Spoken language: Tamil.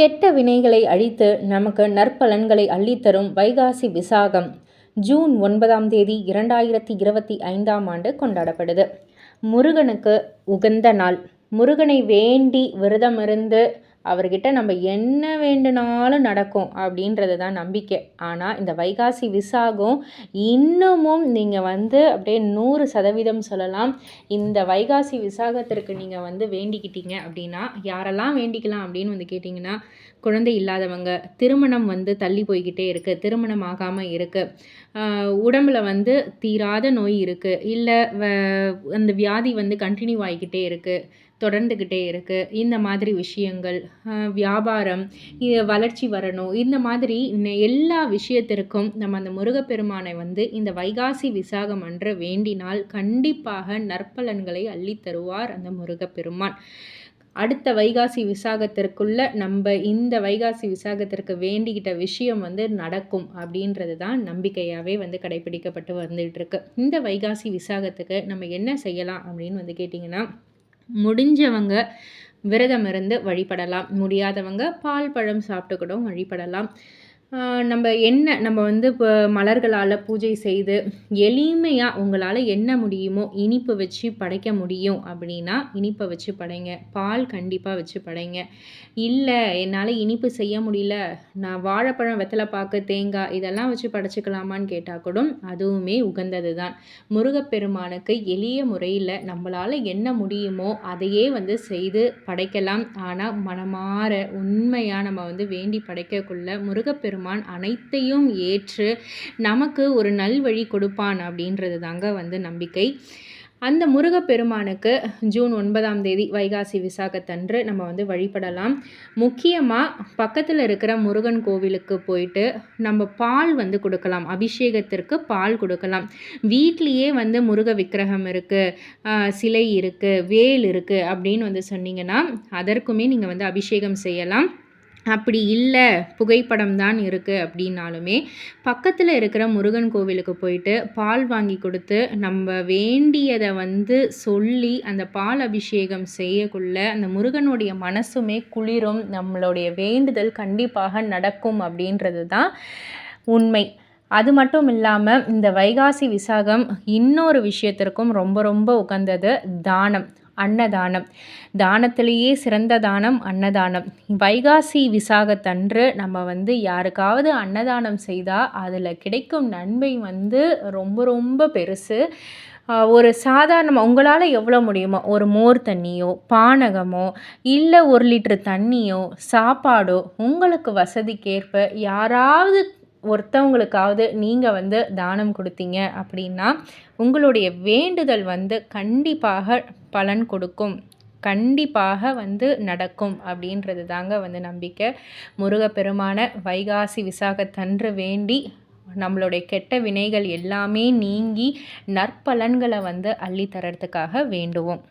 கெட்ட வினைகளை அழித்து நமக்கு நற்பலன்களை அள்ளித்தரும் வைகாசி விசாகம். ஜூன் ஒன்பதாம் தேதி இரண்டாயிரத்தி இருபத்தி ஐந்தாம் ஆண்டு கொண்டாடப்படுது. முருகனுக்கு உகந்த நாள். முருகனை வேண்டி விரதமிருந்து அவர்கிட்ட நம்ம என்ன வேண்டுனாலும் நடக்கும் அப்படின்றது தான் நம்பிக்கை. ஆனால் இந்த வைகாசி விசாகம் இன்னமும் நீங்கள் வந்து அப்படியே நூறு சதவீதம் சொல்லலாம். இந்த வைகாசி விசாகத்திற்கு நீங்கள் வந்து வேண்டிக்கிட்டீங்க அப்படின்னா யாரெல்லாம் வேண்டிக்கலாம் அப்படின்னு வந்து கேட்டிங்கன்னா குழந்தை இல்லாதவங்க திருமணம் வந்து தள்ளி போய்கிட்டே இருக்குது திருமணம் ஆகாமல் இருக்குது உடம்புல வந்து தீராத நோய் இருக்குது இல்லை அந்த வியாதி வந்து கண்டினியூ ஆகிக்கிட்டே இருக்குது தொடர்ந்துக்கிட்டே இருக்குது இந்த மாதிரி விஷயங்கள் வியாபாரம் வளர்ச்சி வரணும். இந்த மாதிரி எல்லா விஷயத்திற்கும் நம்ம அந்த முருகப்பெருமானை வந்து இந்த வைகாசி விசாகம் அன்று வேண்டினால் கண்டிப்பாக நற்பலன்களை அள்ளித்தருவார் அந்த முருகப்பெருமான். அடுத்த வைகாசி விசாகத்திற்குள்ள நம்ம இந்த வைகாசி விசாகத்திற்கு வேண்டிக்கிட்ட விஷயம் வந்து நடக்கும் அப்படின்றது தான் நம்பிக்கையாகவே வந்து கடைபிடிக்கப்பட்டு வந்துட்டு இருக்கு. இந்த வைகாசி விசாகத்துக்கு நம்ம என்ன செய்யலாம் அப்படின்னு வந்து கேட்டிங்கன்னா முடிஞ்சவங்க விரதம் இருந்து வழிபடலாம். முடியாதவங்க பால் பழம் சாப்பிட்டு கூட வழிபடலாம். நம்ம என்ன நம்ம வந்து இப்போ மலர்களால் பூஜை செய்து எளிமையாக உங்களால் என்ன முடியுமோ இனிப்பு வச்சு படைக்க முடியும் அப்படின்னா இனிப்பை வச்சு படைங்க. பால் கண்டிப்பாக வச்சு படைங்க. இல்லை என்னால் இனிப்பு செய்ய முடியல நான் வாழைப்பழம் வெத்தலை பாக்கு தேங்காய் இதெல்லாம் வச்சு படைச்சிக்கலாமான்னு கேட்டால் கூட அதுவுமே உகந்தது தான் முருகப்பெருமானுக்கு எளிய முறையில் நம்மளால் என்ன முடியுமோ அதையே வந்து செய்து படைக்கலாம். ஆனால் மனமாற உண்மையாக நம்ம வந்து வேண்டி படைக்கக்குள்ள முருகப்பெருமான் பெருமான் அனைத்தையும் ஏற்று நமக்கு ஒரு நல்வழி கொடுப்பான் அப்படின்றது தாங்க வந்து நம்பிக்கை. அந்த முருகப்பெருமானுக்கு ஜூன் ஒன்பதாம் தேதி வைகாசி விசாகத்தன்று நம்ம வந்து வழிபடலாம். முக்கியமாக பக்கத்தில் இருக்கிற முருகன் கோவிலுக்கு போயிட்டு நம்ம பால் வந்து கொடுக்கலாம். அபிஷேகத்திற்கு பால் கொடுக்கலாம். வீட்லேயே வந்து முருக விக்கிரகம் இருக்குது சிலை இருக்குது வேல் இருக்குது அப்படின்னு வந்து சொன்னீங்கன்னா அதற்குமே நீங்கள் வந்து அபிஷேகம் செய்யலாம். அப்படி இல்லை புகைப்படம் தான் இருக்குது அப்படின்னாலுமே பக்கத்தில் இருக்கிற முருகன் கோவிலுக்கு போயிட்டு பால் வாங்கி கொடுத்து நம்ம வேண்டியதை வந்து சொல்லி அந்த பால் அபிஷேகம் செய்யக்குள்ள அந்த முருகனுடைய மனசுமே குளிரும் நம்மளுடைய வேண்டுதல் கண்டிப்பாக நடக்கும் அப்படின்றது தான் உண்மை. அது மட்டும் இல்லாமல் இந்த வைகாசி விசாகம் இன்னொரு விஷயத்திற்கும் ரொம்ப ரொம்ப உகந்தது தானம். அன்னதானம். தானத்திலேயே சிறந்த தானம் அன்னதானம். வைகாசி விசாகத்தன்று நம்ம வந்து யாருக்காவது அன்னதானம் செய்தால் அதில் கிடைக்கும் நன்மை வந்து ரொம்ப ரொம்ப பெருசு. ஒரு சாதாரணமாக உங்களால் எவ்வளோ முடியுமோ? ஒரு மோர் தண்ணியோ பானகமோ இல்லை ஒரு லிட்டர் தண்ணியோ சாப்பாடோ உங்களுக்கு வசதிக்கேற்ப யாராவது ஒருத்தவங்களுக்காவது நீங்கள் வந்து தானம் கொடுத்தீங்க அப்படின்னா உங்களுடைய வேண்டுதல் வந்து கண்டிப்பாக பலன் கொடுக்கும். கண்டிப்பாக வந்து நடக்கும் அப்படின்றது தாங்க வந்து நம்பிக்கை. முருகப்பெருமான வைகாசி விசாகத்தன்று வேண்டி நம்மளுடைய கெட்ட வினைகள் எல்லாமே நீங்கி நற்பலன்களை வந்து அள்ளித்தரத்துக்காக வேண்டுவோம்.